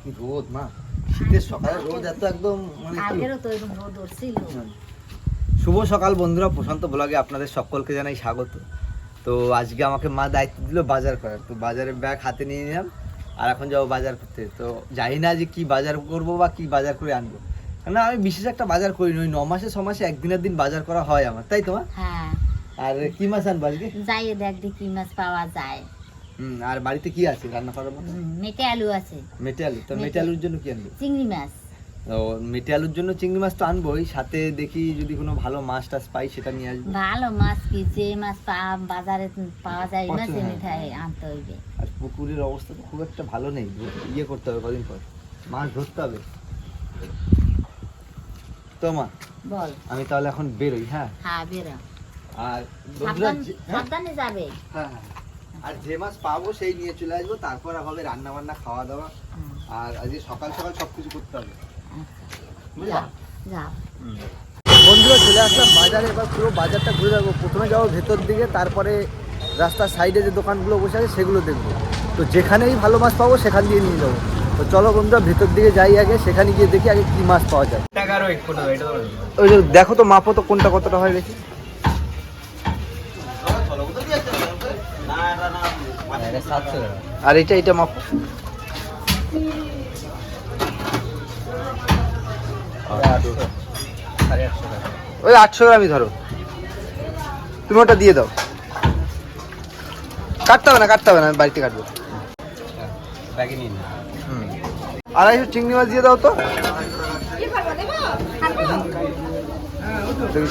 কি রোদ মা? শীতের সকালে রোদ এত একদম মানে আগেরও তো এরকম রোদ উঠছিল শুভ সকাল বন্ধুরা প্রশান্ত ব্লগে আপনাদের সকলকে জানাই স্বাগত। তো আজকে আমাকে মা দায়িত্ব দিল বাজার করার। তো বাজারের ব্যাগ হাতে নিয়ে নিলাম আর এখন যাব বাজার করতে। তো জানি না যে কি বাজার করব বা কি বাজার করে আনব। না আমি বিশেষ একটা বাজার করি ওই ন মাসে ছ মাসে একদিনের দিন বাজার করা হয় আমার। তাই তো মা? হ্যাঁ। আর কি মাছ আনব আজকে? যাইয়ে দেখ কি মাছ পাওয়া যায়। হুম আর বাড়িতে কি আছে রান্না করার মতো? মেটে আলু আছে। মেটে আলু? তো মেটে। আলুর জন্য কি আনব? চিংড়ি মাছ। ও মেটে আলুর জন্য চিংড়ি মাছ তো আনবোই। সাথে দেখি যদি কোনো ভালো মাছ টাছ পাই সেটা নিয়ে আসব। ভালো মাছ কি? যে মাছ বাজারে পাওয়া যায় মাছ হ্যাঁ। মিঠাই আনতে হইবে। আর পুকুরের অবস্থা তো খুব একটা ভালো নেই। ইয়ে করতে হবে কদিন পর। মাছ ধরতে হবে। তো মা বল। আমি তাহলে এখন বেরোই হ্যাঁ? হ্যাঁ বেরো। আর হ্যাঁ? সাবধানে যাবে। হ্যাঁ, হ্যাঁ। আর যে মাছ পাবো সেই নিয়ে চলে আসব তারপর হবে রান্না বান্না খাওয়া দাওয়া আর আজকে সকাল সকাল সবকিছু করতে হবে। বন্ধুরা চলে আসলাম বাজারে। এবার পুরো বাজারটা ঘুরে যাব প্রথমে যাব ভেতর দিকে তারপরে রাস্তার সাইডে যে দোকানগুলো বসে আছে সেগুলো দেখব। তো যেখানেই ভালো মাছ পাবো সেখান দিয়ে নিয়ে যাব। তো চলো বন্ধুরা ভেতর দিকে যাই আগে সেখানে গিয়ে দেখি আগে কি মাছ পাওয়া যায়। ওই দেখো তো মাপো তো কোনটা কতটা হয় দেখি। আর এটা এটা মাপো ওই আটশো গ্রামই ধরো তুমি ওটা দিয়ে দাও কাটতে হবে না কাটতে হবে না আমি বাড়িতে কাটবো হুম। আড়াইশো চিংড়ি মাছ দিয়ে দাও তো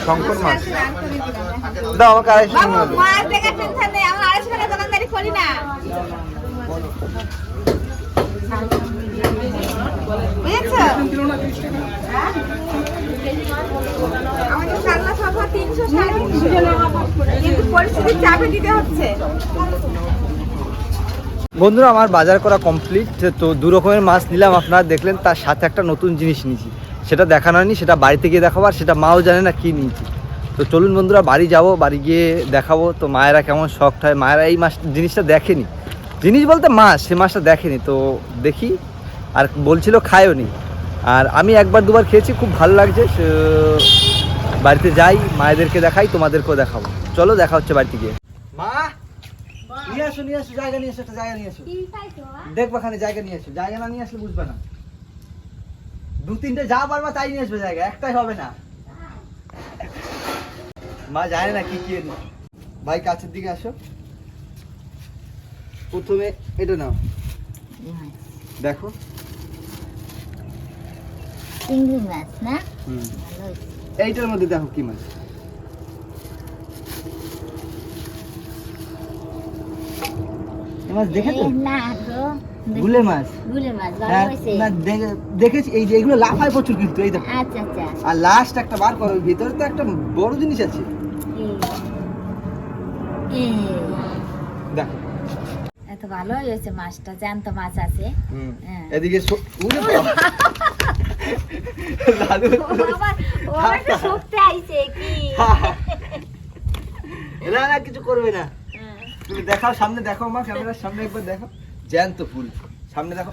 শঙ্কর মাছ দাও আমাকে আড়াইশো চিংড়ি মাছ করি না। বন্ধুরা, আমার বাজার করা কমপ্লিট তো দু রকমের মাছ নিলাম। আপনারা দেখলেন তার সাথে একটা নতুন জিনিস নিয়েছি। সেটা দেখানো হয়নি, সেটা বাড়িতে গিয়ে দেখাবো, আর সেটা মাও জানে না কি নিয়েছি। তো চলুন বন্ধুরা, বাড়ি যাব, বাড়ি গিয়ে দেখাবো। তো মায়েরা কেমন শখ হয় মায়েরা এই মাছ জিনিসটা দেখেনি। জিনিস বলতে মাছ সে মাছটা দেখেনি, তো দেখি। আর বলছিল খায়ও নি। আর আমি একবার দুবার খেয়েছি, খুব ভালো লাগছে। বাড়িতে যাই, মায়েদেরকে দেখাই, তোমাদেরকেও দেখাবো। চলো, দেখা হচ্ছে বাড়িতে গিয়ে। মা, নিয়ে আসো নিয়ে আসো, জায়গা নিয়ে আসো একটা জায়গা নিয়ে আসো দেখব খানে জায়গা নিয়ে আসো জায়গা না নিয়ে আসলে বুঝবে না। দু তিনটে যা পারবা তাই নিয়ে আসবে জায়গা একটাই হবে না। মা জানে না কি কি ভাই কাছের দিকে আসো। প্রথমে এটা নাও। দেখো। চিংড়ি মাছ না। এইটার মধ্যে দেখো কি মাছ। মাছ এই না গুলে মাছ? গুলে মাছ হ্যাঁ, না, দেখেছি এই যে এগুলো লাফায় প্রচুর কিন্তু এই দেখো। আচ্ছা আচ্ছা। আর লাস্ট একটা বার করো ভিতরে তো একটা বড় জিনিস আছে। দেখো। এত ভালো হয়েছে মাছটা জ্যান্ত মাছ আছে। হ্যাঁ। এদিকে না না কিছু করবে না। হ্যাঁ। তুমি দেখাও সামনে দেখো মা ক্যামেরার সামনে একবার দেখো জ্যান্ত ফুল। সামনে দেখো।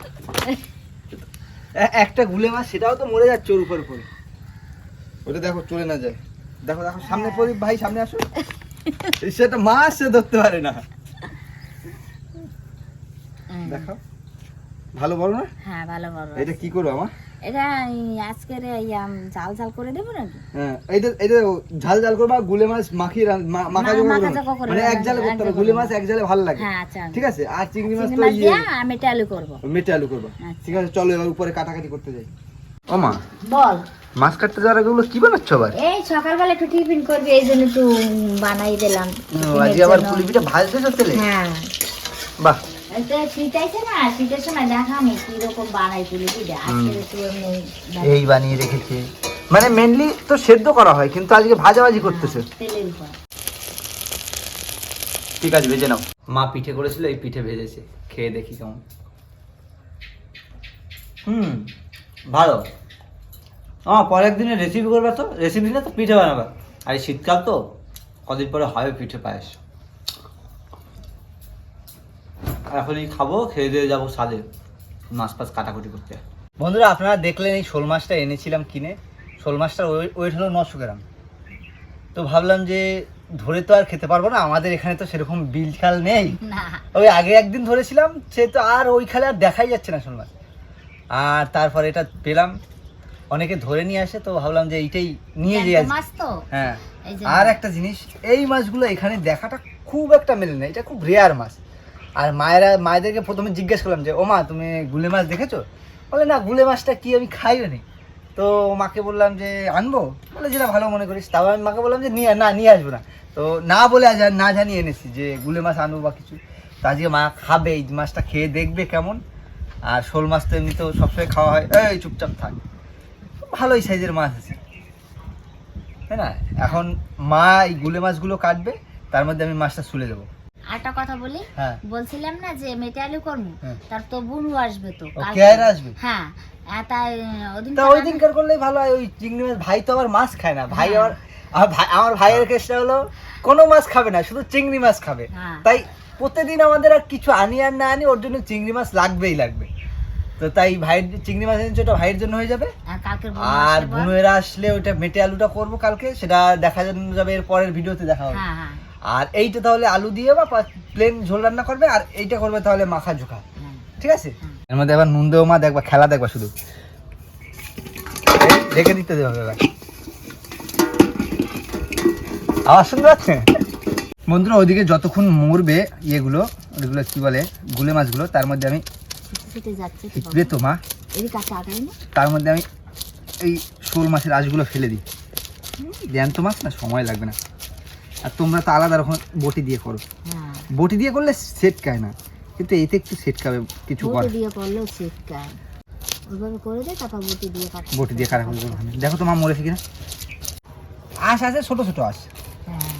একটা গুলে মাছ সেটাও তো মরে যাচ্ছে ওর উপর উপরে। ওটা দেখো চলে না যায়। দেখো দেখো সামনে প্রদীপ ভাই সামনে আসো। সে সেটা মাছ সে ধরতে পারে না। দেখো। ভালো বলো না? হ্যাঁ ভালো বলো এটা কি করব আমার? এটা আম, ঝাল ঝাল করে দেবো নাকি? হ্যাঁ এইটা এইটা ঝাল ঝাল করবা গুলে মাছ মাখিয়ে মাখা মা- জোগাড় মাখা করবা। জোগাড় করে মানে এক জালে করতে হবে গুলে মাছ এক জালে ভালো লাগে। হ্যাঁ আচ্ছা। ঠিক আছে? আর চিংড়ি মাছ তো ইয়ে। আলু করব। মেটে আলু করবা। আচ্ছা। ঠিক আছে চলো এবার উপরে কাটাকাটি করতে যাই। ও মা বল। মাছ কাটতে যাওয়ার আগে ওগুলো কি বানাচ্ছ আবার? এই সকালবেলা একটু টিফিন করবি এই জন্য একটু বানাই দিলাম আজকে আবার তেলে? হ্যাঁ। বাহ। এই বানিয়ে রেখেছে। মানে মেনলি তো সেদ্ধ করা হয় কিন্তু আজকে ভাজাভাজি করতেছে। ঠিক আছে ভেজে নাও। মা পিঠে করেছিল এই পিঠে ভেজেছে। খেয়ে দেখি কেমন। হুম ভালো। হ্যাঁ পরের দিনে রেসিপি করবে তো? রেসিপি না তো পিঠে বানাবে। আর এই শীতকাল তো কদিন পরে হবে পিঠে পায়েস। এখনই খাব খেয়ে দিয়ে যাব সাদে মাছ ফাছ কাটাকুটি করতে। বন্ধুরা আপনারা দেখলেন এই শোল মাছটা এনেছিলাম কিনে। শোল মাছটার ওয়েট হলো নশো গ্রাম। তো ভাবলাম যে ধরে তো আর খেতে পারব না আমাদের এখানে তো সেরকম বিল খাল নেই। ওই আগে একদিন ধরেছিলাম সে তো আর ওই খালে আর দেখাই যাচ্ছে না শোল মাছ। আর তারপর এটা পেলাম। অনেকে ধরে নিয়ে আসে তো ভাবলাম যে এইটাই নিয়ে। মাছ তো? হ্যাঁ। আর একটা জিনিস এই মাছগুলো এখানে দেখাটা খুব একটা মেলে না এটা খুব রেয়ার মাছ। আর মায়েরা, মায়েদেরকে প্রথমে জিজ্ঞেস করলাম যে ও মা তুমি গুলে মাছ দেখেছ? বলে, না, গুলে মাছটা কি আমি খাইও নি? তো মাকে বললাম যে, আনব? বলে, যেটা ভালো মনে করিস। তাও আমি মাকে বললাম যে, নিয়ে, না, নিয়ে আসব না। তো না বলে আজ না জানিয়ে এনেছি যে, গুলে মাছ আনব বা কিছু। তো আজকে মা খাবে, এই মাছটা খেয়ে দেখবে কেমন। আর শোল মাছ তো এমনিতেও সবসময় খাওয়া হয়। এই, চুপচাপ থাক। ভালোই সাইজের মাছ আছে। তাই না? এখন মা এই গুলে মাছগুলো কাটবে, তার মধ্যে আমি মাছটা সুলে দেবো। আরেকটা কথা বলি? হ্যাঁ। বলছিলাম না যে মেটালি করব হ্যাঁ। তার তো বুনু আসবে তো। কেয়ারা আসবে? হ্যাঁ। তাই ওদিন ওই দিনকার করলেই ভালো হয় ওই চিংড়ি মাছ ভাই তো আবার মাছ খায় না। ভাই। আবার আমার ভাইয়ের কেসটা হলো কোনো মাছ খাবে না শুধু চিংড়ি মাছ খাবে। হ্যাঁ। তাই প্রতিদিন আমাদের আর কিছু আনি আর না আনি ওর জন্য চিংড়ি মাছ লাগবেই লাগবে। তো তাই ভাইয়ের চিংড়ি মাছ এনেছে ওটা ভাইয়ের জন্য হয়ে যাবে। আর। বুনুয়েরা আসলে ওইটা মেটে আলুটা করব কালকে সেটা দেখা যাবে এর পরের ভিডিওতে দেখা হবে। আর এইটা তাহলে আলু দিয়ে বা প্লেন ঝোল রান্না করবে আর এইটা করবে তাহলে মাখা হ্যাঁ। ঠিক আছে? এর মধ্যে এবার নুন দেবো মা দেখবা খেলা দেখবা শুধু। রেখে দিতে দেবে এবার। আওয়াজ শুনতে পাচ্ছে বন্ধুরা ওইদিকে যতক্ষণ মরবে ইয়েগুলো ওইগুলো কি বলে গুলে মাছগুলো তার মধ্যে আমি তো। মা। তার মধ্যে আমি এই শোল মাছের আঁশগুলো ফেলে দিই। জ্যান্ত মাছ না সময় লাগবে না। আর তোমরা তো আলাদা রকম বটি দিয়ে করো। হ্যাঁ। বটি দিয়ে করলে সেট খায় না। কিন্তু এতে একটু সেট খাবে কিছু বটি দিয়ে করলেও শীতকাল ওইভাবে করে দে তারপর বটি দিয়ে কাট বটি দিয়ে খারাপ হবে দেখো তোমার মরেছে কিনা। আঁশ আছে ছোট ছোট আঁশ। হ্যাঁ।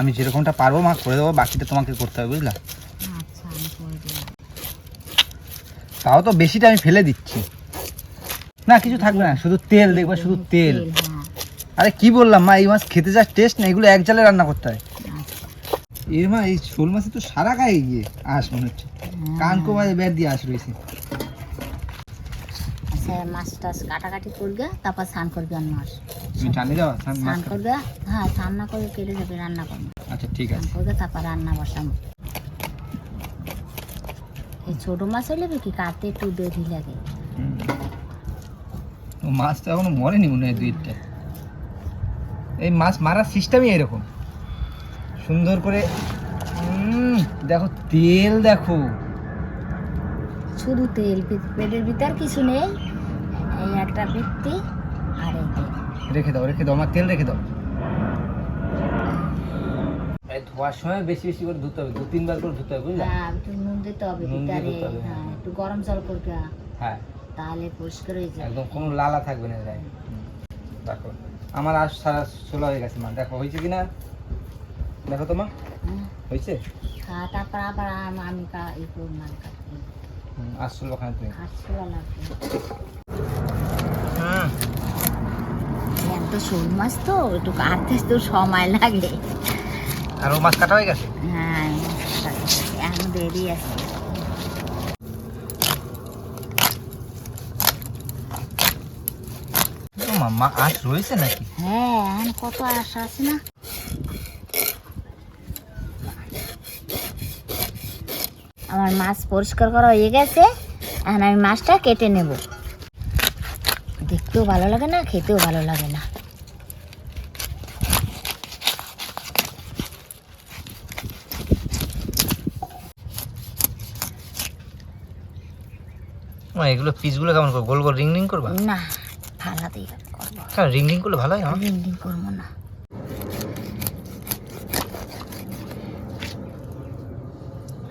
আমি যেরকমটা পারব মা করে দেবো বাকিটা তোমাকে করতে হবে বুঝলা? আচ্ছা তাও তো বেশিটা আমি ফেলে দিচ্ছি। না কিছু থাকবে না শুধু তেল দেখবে শুধু তেল। হ্যাঁ। আরে কি বললাম মা এই মাছ খেতে যা টেস্ট না এগুলো এক জালে রান্না করতে হয়। এর মা এই শোল মাছে তো সারা গায়ে গিয়ে আস মনে হচ্ছে। কান কোবায় বের দিয়ে আঁশ রয়েছে। আচ্ছা মাছ টাছ কাটাকাটি করবে তারপর স্নান করবে আর মাছ টানে যাওয়া স্নান মাছ স্নান করবে হ্যাঁ স্নান না করে কেটে যাবে রান্না করব। আচ্ছা ঠিক স্নান আছে। করবে তারপর রান্না বসাবো। এই ছোট মাছ হলে কি কাটতে একটু দেরি লাগে। ও মাছ তো এখনও মরেনি মনে হয় দুইটা এই মাছ মারার সিস্টেমই এরকম। সুন্দর করে দেখো তেল দেখো। শুধু তেল পেটের ভিতর কিছু নেই। এই একটা ব্যক্তি আর এই তেল। রেখে দাও রেখে দাও আমার তেল রেখে দাও। এই ধোয়ার সময় বেশি বেশি করে ধুতে হবে দু তিনবার করে ধুতে হবে বুঝলে? হ্যাঁ একটু নুন দিতে হবে ভিতরে। হ্যাঁ। হ্যাঁ। একটু গরম জল করবে হ্যাঁ। তাহলে পরিষ্কার হয়ে যাবে। একদম কোনো লালা থাকবে না হুম। দেখো আমার আজ সারা ষোলো হয়ে গেছে মা। দেখো হয়েছে কিনা? দেখো তো মা। হ্যাঁ হয়েছে? হ্যাঁ, তারপর আবার আম- ই করব মাল কাটবো। হুম, ষোলো খানে তুমি। লাগবে এত শোল মাছ তো একটু কাটতে তো সময় লাগে। আর ও মাছ কাটা হয়ে গেছে? হ্যাঁ এখন দেরি আছে। মা মা রয়েছে নাকি? হ্যাঁ এখন কত আশা আছে না? আমার মাছ পরিষ্কার করা হয়ে গেছে এখন আমি মাছটা কেটে নেব। দেখতেও ভালো লাগে না খেতেও ভালো লাগে না। এগুলো পিসগুলো কেমন করব গোল গোল রিং রিং করবা? না ফালা দিয়ে কেন রিং রিং করলে ভালো হয় রিং করব না।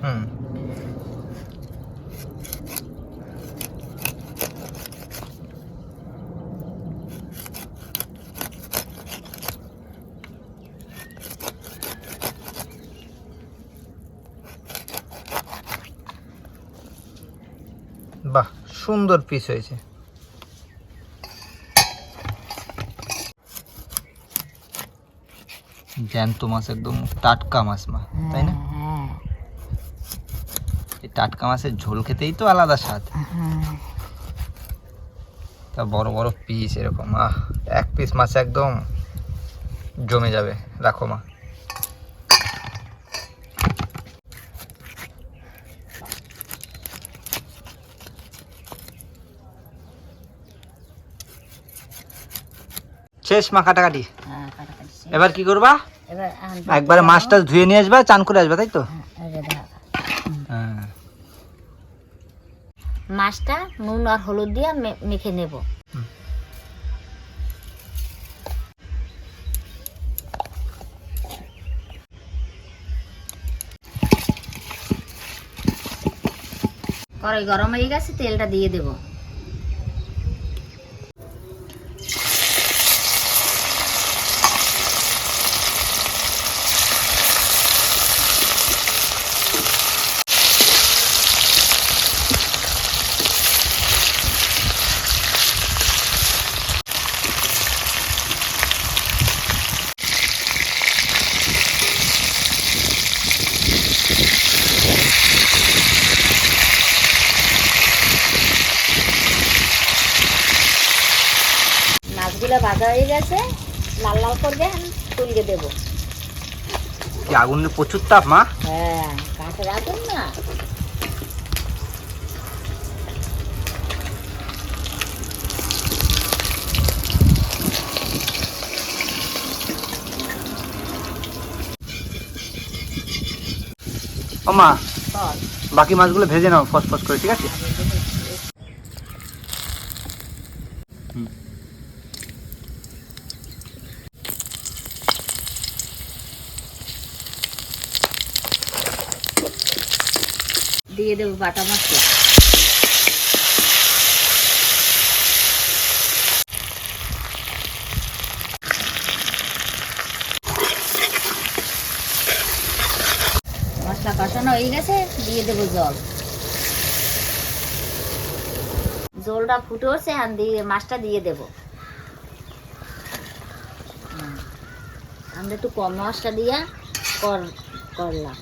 হুম। বাহ সুন্দর পিস হয়েছে। জ্যান্ত মাছ একদম টাটকা মাছ মা তাই না? হ্যাঁ। এই টাটকা মাছের ঝোল খেতেই তো আলাদা স্বাদ। হ্যাঁ। তা বড় বড় পিস এরকম আহ এক পিস মাছ একদম জমে যাবে রাখো মা। শেষ মা কাটাকাটি। হ্যাঁ। এবার কি করবা? একবারে মাছটা ধুয়ে নিয়ে আসবা চান করে আসবা তাই তো? হ্যাঁ। হ্যাঁ। মাছটা নুন আর হলুদ দিয়ে মে- মেখে নেব। কড়াই গরম হয়ে গেছে তেলটা দিয়ে দেব। মাছগুলো ভাজা হয়ে গেছে। লাল লাল করবে তুলকে দেব। কি আগুনের প্রচুর তাপ মা? হ্যাঁ কাঠে রাখুন না। মা বাকি মাছগুলো ভেজে নাও ফসফস করে ঠিক আছে? দিয়ে দেবো বাটা মশলা মশলা কষানো হয়ে গেছে, দিয়ে দেবো জল। জলটা ফুটে উঠছে আর দিয়ে মাছটা দিয়ে দেবো। আমরা একটু কম মশলা দিয়া কর করলাম।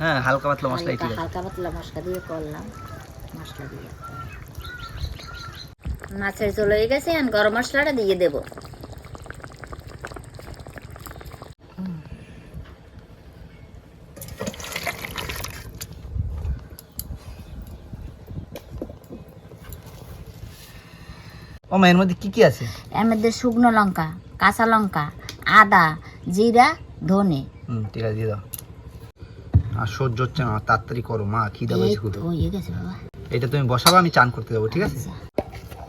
হ্যাঁ হালকা পাতলা মশলা হালকা হালকা পাতলা মশলা দিয়ে করলাম। মশলা দিয়ে। মাছের ঝোল হয়ে গেছে আর গরম মশলাটা দিয়ে দেব। ও এর মধ্যে কি কি আছে? এর মধ্যে শুকনো লঙ্কা কাঁচা লঙ্কা আদা জিরা ধনে। হুম ঠিক আছে দিয়ে দাও। আর সহ্য হচ্ছে না তাড়াতাড়ি করো মা কি দাও এই গেছে বাবা। এটা তুমি বসাবো আমি চান করতে যাব ঠিক আছে? আচ্ছা।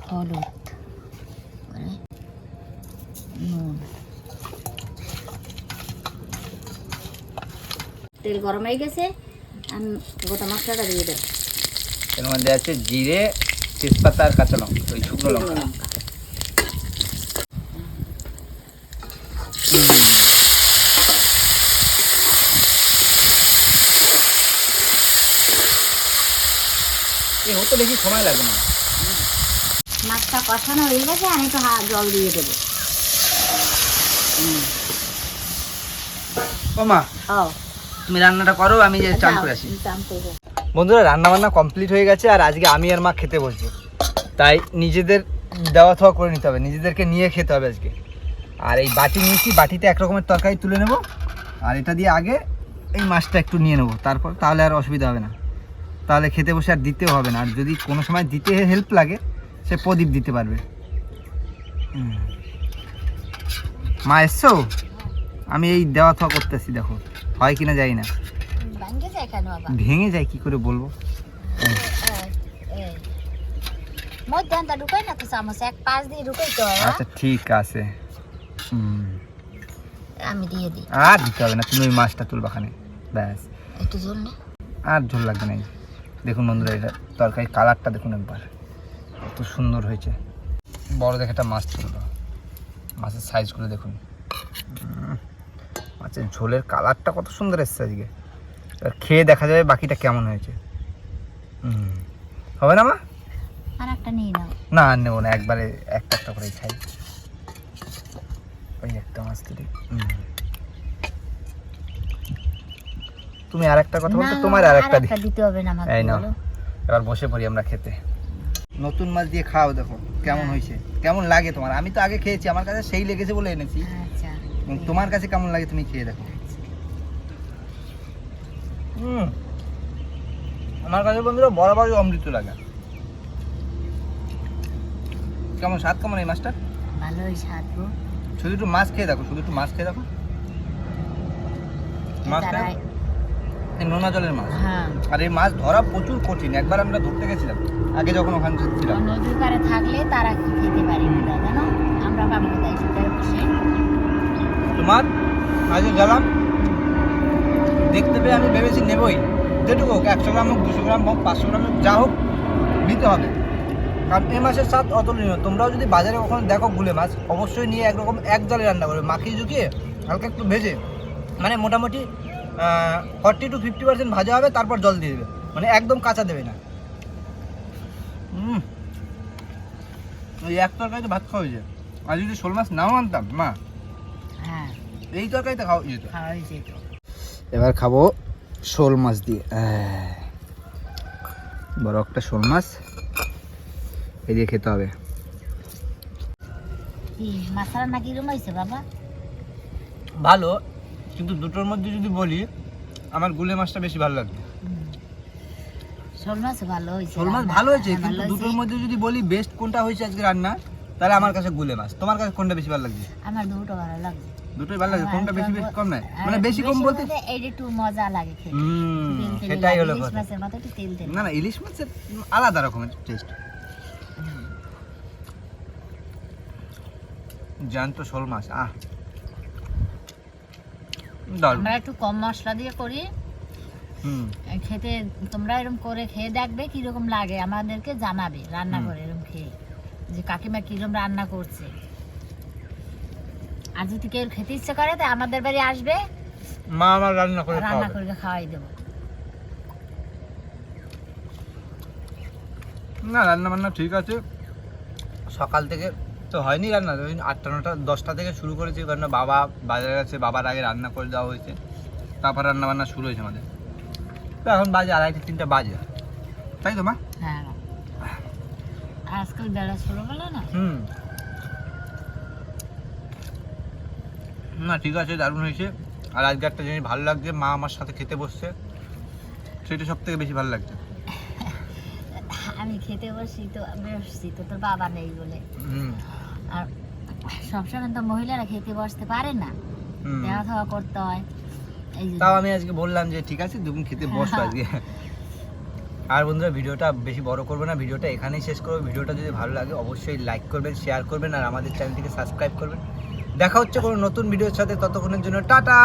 হলুদ তেল গরম হয়ে গেছে আমি গোটা মশলাটা দিয়ে দেবো এর মধ্যে আছে জিরে তেজপাতা আর কাঁচা লঙ্কা ওই শুকনো লঙ্কা। এই বেশি সময় লাগবে না। মাছটা কষানো হয়ে গেছে আমি একটু হা- জল দিয়ে দেবো। ও মা তুমি রান্নাটা করো আমি যে চান করে আসি। বন্ধুরা রান্না বান্না কমপ্লিট হয়ে গেছে আর আজকে আমি আর মা খেতে বসবো। তাই নিজেদের দেওয়া থাওয়া করে নিতে হবে নিজেদেরকে নিয়ে খেতে হবে আজকে। আর এই বাটি নিয়েছি বাটিতে এক রকমের তরকারি তুলে নেব আর এটা দিয়ে আগে এই মাছটা একটু নিয়ে নেব তারপর তাহলে আর অসুবিধা হবে না। তাহলে খেতে বসে আর দিতেও হবে না। আর যদি কোনো সময় দিতে হেল্প লাগে সে প্রদীপ দিতে পারবে। মা এসছো? আমি এই দেওয়া থাওয়া করতেছি দেখো। হয় কিনা যাই না। ভেঙে যায় কি করে বলব। আচ্ছা ঠিক আছে। হুম। আমি দিয়ে দিই। আর দিতে হবে না তুমি ওই মাছটা তুলবাখানে ব্যাস। একটু ঝোল নে। আর ঝোল লাগবে না। দেখুন বন্ধুরা এটা তরকারি কালারটা দেখুন একবার। কত সুন্দর হয়েছে। বড় দেখে একটা মাছ তুললো মাছের সাইজগুলো দেখুন। মাছের ঝোলের কালারটা কত সুন্দর এসছে আজকে। এবার খেয়ে দেখা যাবে বাকিটা কেমন হয়েছে। হবে না মা? আর একটা নিয়ে নাও। না আর নেব না। একবারে একটা একটা করেই খাই। ওই একটা মাছ তুলি হুম তুমি আর একটা কথা বলছো তোমার আরেকটা দিতে হবে না আমাকে এই নাও। বলো। এবার বসে পড়ি আমরা খেতে নতুন মাছ দিয়ে খাও দেখো কেমন হ্যাঁ। হয়েছে কেমন লাগে তোমার আমি তো আগে খেয়েছি আমার কাছে সেই লেগেছে বলে এনেছি আচ্ছা তোমার কাছে কেমন লাগে তুমি খেয়ে দেখো হুম আমার কাছে বন্ধুরা বরাবরই অমৃত লাগে কেমন স্বাদ কেমন এই মাছটা ভালোই স্বাদ গো শুধু একটু মাছ খেয়ে দেখো শুধু একটু মাছ খেয়ে দেখো মাছ? এই নোনা জলের মাছ। হ্যাঁ। আর এই মাছ ধরা প্রচুর কঠিন একবার আমরা ধরতে গেছিলাম আগে যখন ওখানে ছিলাম। নদীর পাড়ে থাকলে তারা কি খেতে পারি না জানো? আমরা পাবো তাই তোমার আজকে গেলাম দেখতে পেয়ে আমি ভেবেছি নেবই। যেটুকু হোক একশো গ্রাম হোক দুশো গ্রাম হোক পাঁচশো গ্রাম হোক যা হোক নিতে হবে। কারণ এই মাছের স্বাদ অতুলনীয়। তোমরাও যদি বাজারে কখনো দেখো গুলে মাছ অবশ্যই নিয়ে একরকম এক জলে রান্না করবে। মাখিয়ে ঝুঁকিয়ে হালকা একটু ভেজে মানে মোটামুটি ফর্টি টু ফিফটি পার্সেন্ট ভাজা হবে তারপর জল দিয়ে দেবে। মানে একদম কাঁচা দেবে না। হুম ওই এক তরকারিতে ভাত খাওয়া হয়েছে। আর যদি শোল মাছ নাও আনতাম মা হ্যাঁ। এই তরকারিতে খাওয়া যেত তো। এবার খাব শোল মাছ দিয়ে। বড় একটা শোল মাছ। এই দিয়ে খেতে হবে। নাকি রুম হয়েছে বাবা? ভালো। কিন্তু দুটোর মধ্যে যদি বলি আমার গুলে মাছটা বেশি ভালো লাগবে। শোল মাছ ভালো হয়েছে শোল মাছ ভালো হয়েছে হ্যাঁ, কিন্তু দুটোর মধ্যে যদি বলি বেস্ট কোনটা হয়েছে আজকে রান্না তাহলে আমার কাছে গুলে মাছ। তোমার কাছে কোনটা বেশি ভালো লাগছে? আমার দুটো ভালো লাগছে। দুটোই ভালো লাগে কোনটা বেশি বেশি কম নাই? মানে বেশি কম বলতে এইটা একটু মজা লাগে খেতে। হুম সেটাই হলো ইলিশ কথা। মাছের মতো একটু তেল তেল। না না ইলিশ মাছের আলাদা রকমের টেস্ট জ্যান্ত শোল মাছ আহ। আমরা একটু কম মশলা দিয়ে করি। খেতে তোমরা এরকম করে খেয়ে দেখবে কীরকম লাগে আমাদেরকে জানাবে রান্না করে এরকম খেয়ে যে কাকিমা কীরকম রান্না করছে। আর যদি কেউ খেতে ইচ্ছে করে তো আমাদের বাড়ি আসবে। মা আমার রান্না করে রান্না করে খাওয়াই দেবো। না রান্না বান্না ঠিক আছে। সকাল থেকে তো হয়নি রান্না। ওই আটটা নটা দশটা থেকে শুরু করেছি কারণ বাবা বাজারে গেছে বাবার আগে রান্না করে দেওয়া হয়েছে। তারপর রান্না বান্না শুরু হয়েছে আমাদের। তো এখন বাজে আড়াইটা তিনটা বাজে। তাই তো মা? হ্যাঁ আজকাল বেলা শুরু হলো না? হুম। না ঠিক আছে দারুণ হয়েছে। আর আজকে একটা জিনিস ভালো লাগছে মা আমার সাথে খেতে বসছে। সেটা সব থেকে বেশি ভালো লাগছে। আমি খেতে বসি তো বসছি তো তোর বাবা নেই বলে। হুম। আর সবসময় তো মহিলারা খেতে বসতে পারে না। দেওয়া থাওয়া করতে হয়। তাও আমি আজকে বললাম যে ঠিক আছে তুমি খেতে বসো আজকে। আর বন্ধুরা ভিডিওটা বেশি বড় করবে না ভিডিওটা এখানেই শেষ করব। ভিডিওটা যদি ভালো লাগে অবশ্যই লাইক করবেন শেয়ার করবেন আর আমাদের চ্যানেলটিকে সাবস্ক্রাইব করবেন। দেখা হচ্ছে কোনো নতুন ভিডিওর সাথে ততক্ষণের জন্য টাটা!